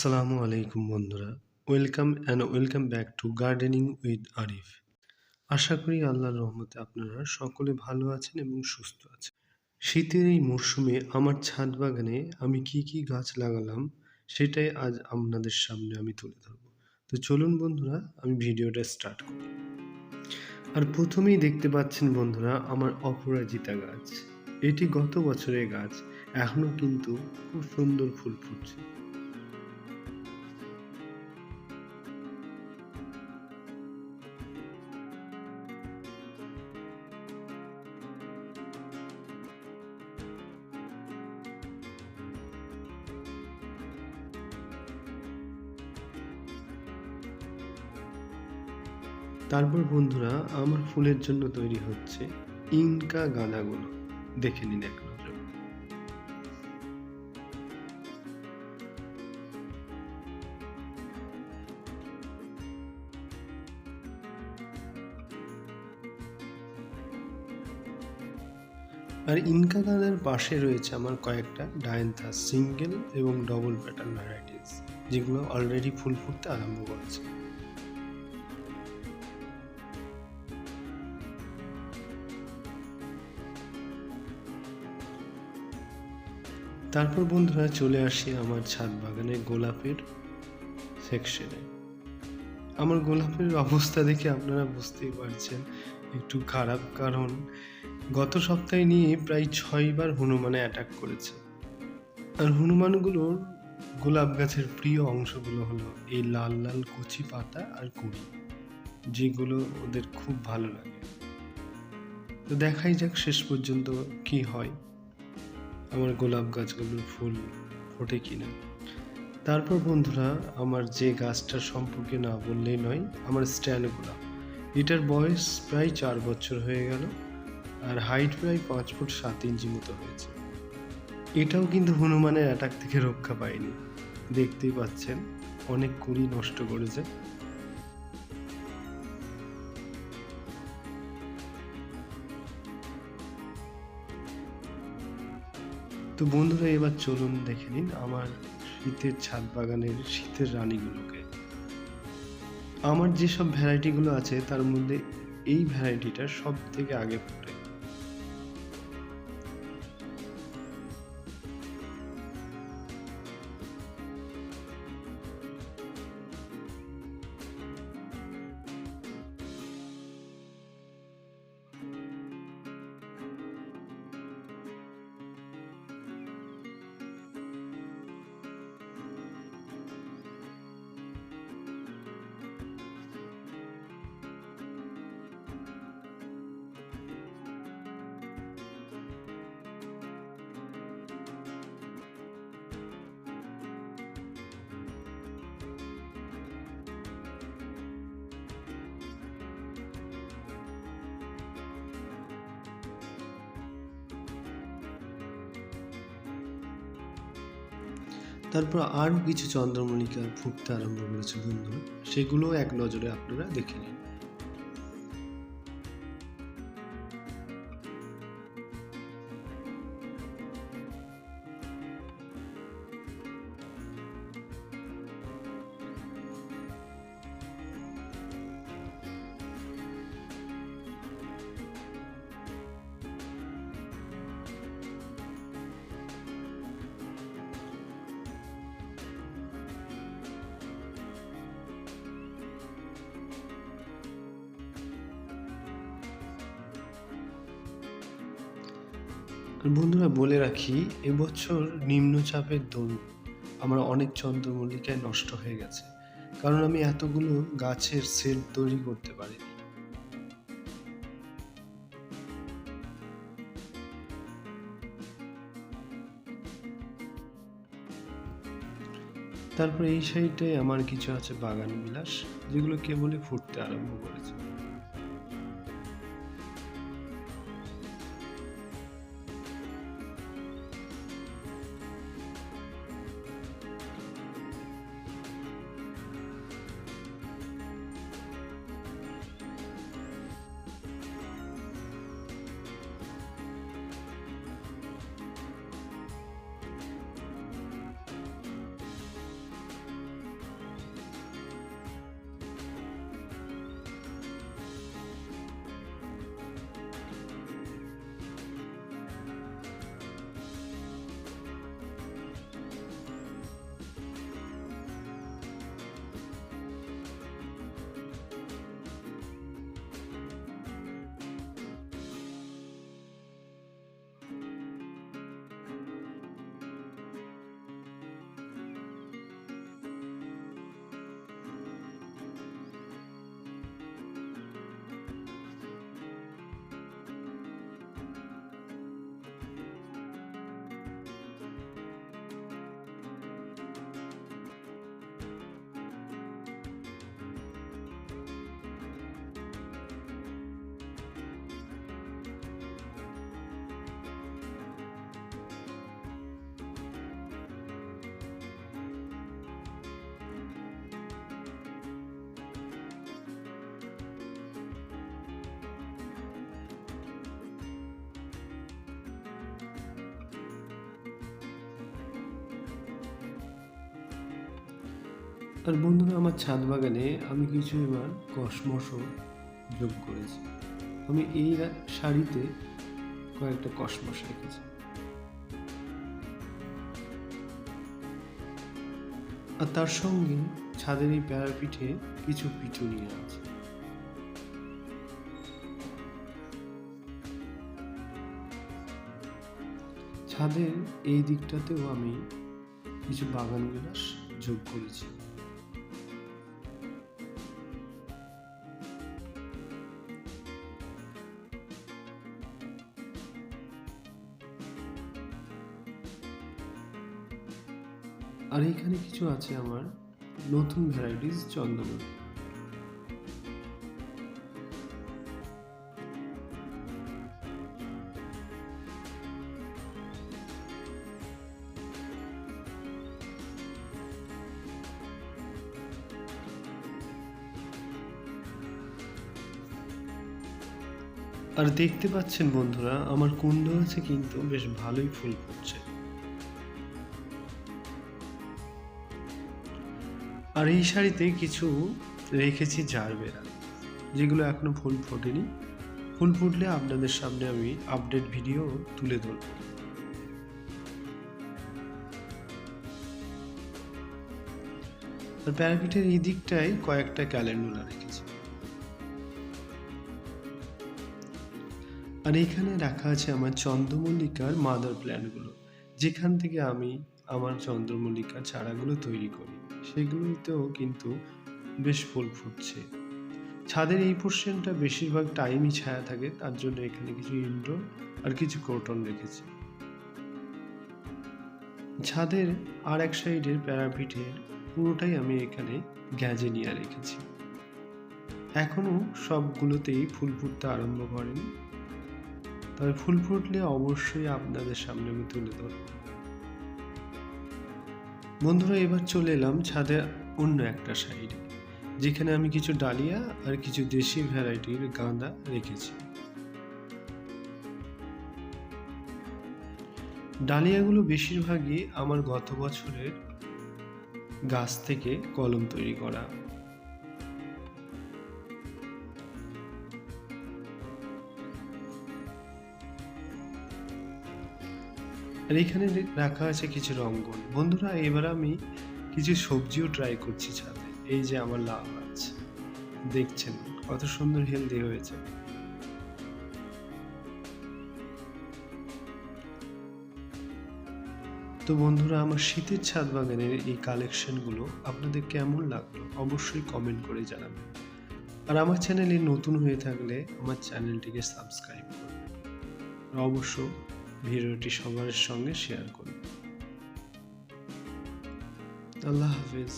আসসালামু আলাইকুম বন্ধুরা। Welcome and welcome back to gardening with Arif. আশা করি আল্লাহর রহমতে আপনারা সকলে ভালো আছেন এবং সুস্থ আছেন। শীতের এই মরশুমে আমার ছাদ বাগানে আমি কি কি গাছ লাগালাম, সেটাই আজ আপনাদের সামনে আমি তুলে ধরব। তো চলুন বন্ধুরা, আমি ভিডিওটা স্টার্ট করি। আর প্রথমেই দেখতে পাচ্ছেন বন্ধুরা, আমার অপরাজিতা গাছ। এটি গত বছরের গাছ, এখনও কিন্তু খুব সুন্দর ফুল ফুটছে। তারপর বন্ধুরা, আমার ফুলের জন্য তৈরি হচ্ছে ইনকা গাঁদাগুলো। দেখে নিন এক আর ইনকা গাঁদার পাশে রয়েছে আমার কয়েকটা ডায়ন্থাস সিঙ্গেল এবং ডবল প্যাটার্ন ভ্যারাইটিস যেগুলো অলরেডি ফুল ফুটতে আরম্ভ করেছে। তারপর বন্ধুরা চলে আসি আমার ছাদ বাগানে গোলাপের সেকশনে আমার গোলাপের অবস্থা দেখে আপনারা বুঝতেই পারছেন, একটু খারাপ কারণ গত সপ্তাহে নিয়ে প্রায় ছয়বার হনুমানে অ্যাটাক করেছে। আর হনুমানগুলোর গোলাপ গাছের প্রিয় অংশগুলো হলো এই লাল লাল কচি পাতা আর কুড়ি, যেগুলো ওদের খুব ভালো লাগে। তো দেখাই যাক শেষ পর্যন্ত কি হয়। আমার গোলাপ গাছগুলোর ফুল ফোটে কিনা। তারপর বন্ধুরা, আমার যে গাছটার সম্পর্কে না বললেই নয়, আমার স্ট্যান্ড গোলাপ এটার বয়স প্রায় চার বছর হয়ে গেল আর হাইট প্রায় পাঁচ ফুট সাত ইঞ্চি মতো হয়েছে। এটাও কিন্তু হনুমানের অ্যাটাক থেকে রক্ষা পায়নি। দেখতেই পাচ্ছেন, অনেক কুড়ি নষ্ট করেছে। তো বন্ধুরা, এবার চলুন দেখে নিন আমার শীতের ছাদ বাগানের শীতের রানীগুলোকে। আমার যেসব ভ্যারাইটিগুলো আছে, তার মধ্যে এই ভ্যারাইটিটা সব থেকে আগে তারপর আরও কিছু চন্দ্রমণিকা ফুটতে আরম্ভ করেছে বন্ধু সেগুলো এক নজরে আপনারা দেখে নিন। বন্ধুরা, বলে রাখি, এবছর নিম্নচাপের দরুন আমার অনেক চন্দ্রমল্লিকায় নষ্ট হয়ে গেছে। কারণ আমি এতগুলো গাছের সেল তৈরি করতে পারিনি। তারপর এই সাইডে আমার কিছু আছে বাগান বিলাস, যেগুলো কেবলই ফুটতে আরম্ভ করেছে। আর বন্ধুরা, আমার ছাদ বাগানে আমি কিছু এবার কসমসও যোগ করেছি। আমি এই শাড়িতে কয়েকটা কসমস রেখেছি। আর তার সঙ্গে ছাদের এই প্যারাপিঠে কিছু পিটুনিয়া আছে। ছাদের এই দিকটাতেও আমি কিছু বাগান বিলাস যোগ করেছি। আর এখানে কিছু আছে আমার নতুন ভ্যারাইটিস চন্দনের আর দেখতে পাচ্ছেন বন্ধুরা, আমার কুণ্ড আছে কিন্তু বেশ ভালোই ফুল ফুটছে। আর এই শাড়িতে কিছু রেখেছি জারবেরা, যেগুলো এখনও ফুল ফোটেনি। ফুল ফুটলে আপনাদের সামনে আমি আপডেট ভিডিও তুলে ধরব। আর প্যারাপিটের এই দিকটায় কয়েকটা ক্যালেন্ডুলা রেখেছি। আর এখানে রাখা আছে আমার চন্দ্রমল্লিকার মাদার প্ল্যান্টগুলো যেখান থেকে আমি আমার চন্দ্রমল্লিকার চারাগুলো তৈরি করি। সেগুলোতেও কিন্তু বেশ ফুল ফুটছে। ছাদের এই পোর্শনটা বেশিরভাগ টাইমই ছায়া থাকে, তার জন্য এখানে কিছু ইনডোর আর কিছু ক্রোটন রেখেছি। ছাদের আর এক সাইডের প্যারাপিঠের পুরোটাই আমি এখানে গ্যাজেনিয়া রেখেছি। এখনও সবগুলোতেই ফুল ফুটতে আরম্ভ করেনি। তবে ফুল ফুটলে অবশ্যই আপনাদের সামনে আমি তুলে ধরব। বন্ধুরা, এবার চলে এলাম ছাদে অন্য একটা সাইডে যেখানে আমি কিছু ডালিয়া আর কিছু দেশি ভ্যারাইটির গাঁদা রেখেছি। ডালিয়াগুলো বেশিরভাগই আমার গত বছরের গাছ থেকে কলম তৈরি করা। আর এখানে রাখা আছে কিছু রঙ্গন। বন্ধুরা, এবার আমি কিছু সবজিও ট্রাই করছি ছাদে। এই যে আমার লাউ গাছ। দেখছেন কত সুন্দর হেলদি হয়েছে। তো বন্ধুরা, আমার শীতের ছাদ বাগানের এই কালেকশনগুলো আপনাদের কেমন লাগল অবশ্যই কমেন্ট করে জানাবেন। আর আমার চ্যানেলে নতুন হয়ে থাকলে আমার চ্যানেলটিকে সাবস্ক্রাইব করবেন। অবশ্য ভিডিওটি সবার সঙ্গে শেয়ার করুন। আল্লাহ হাফিজ।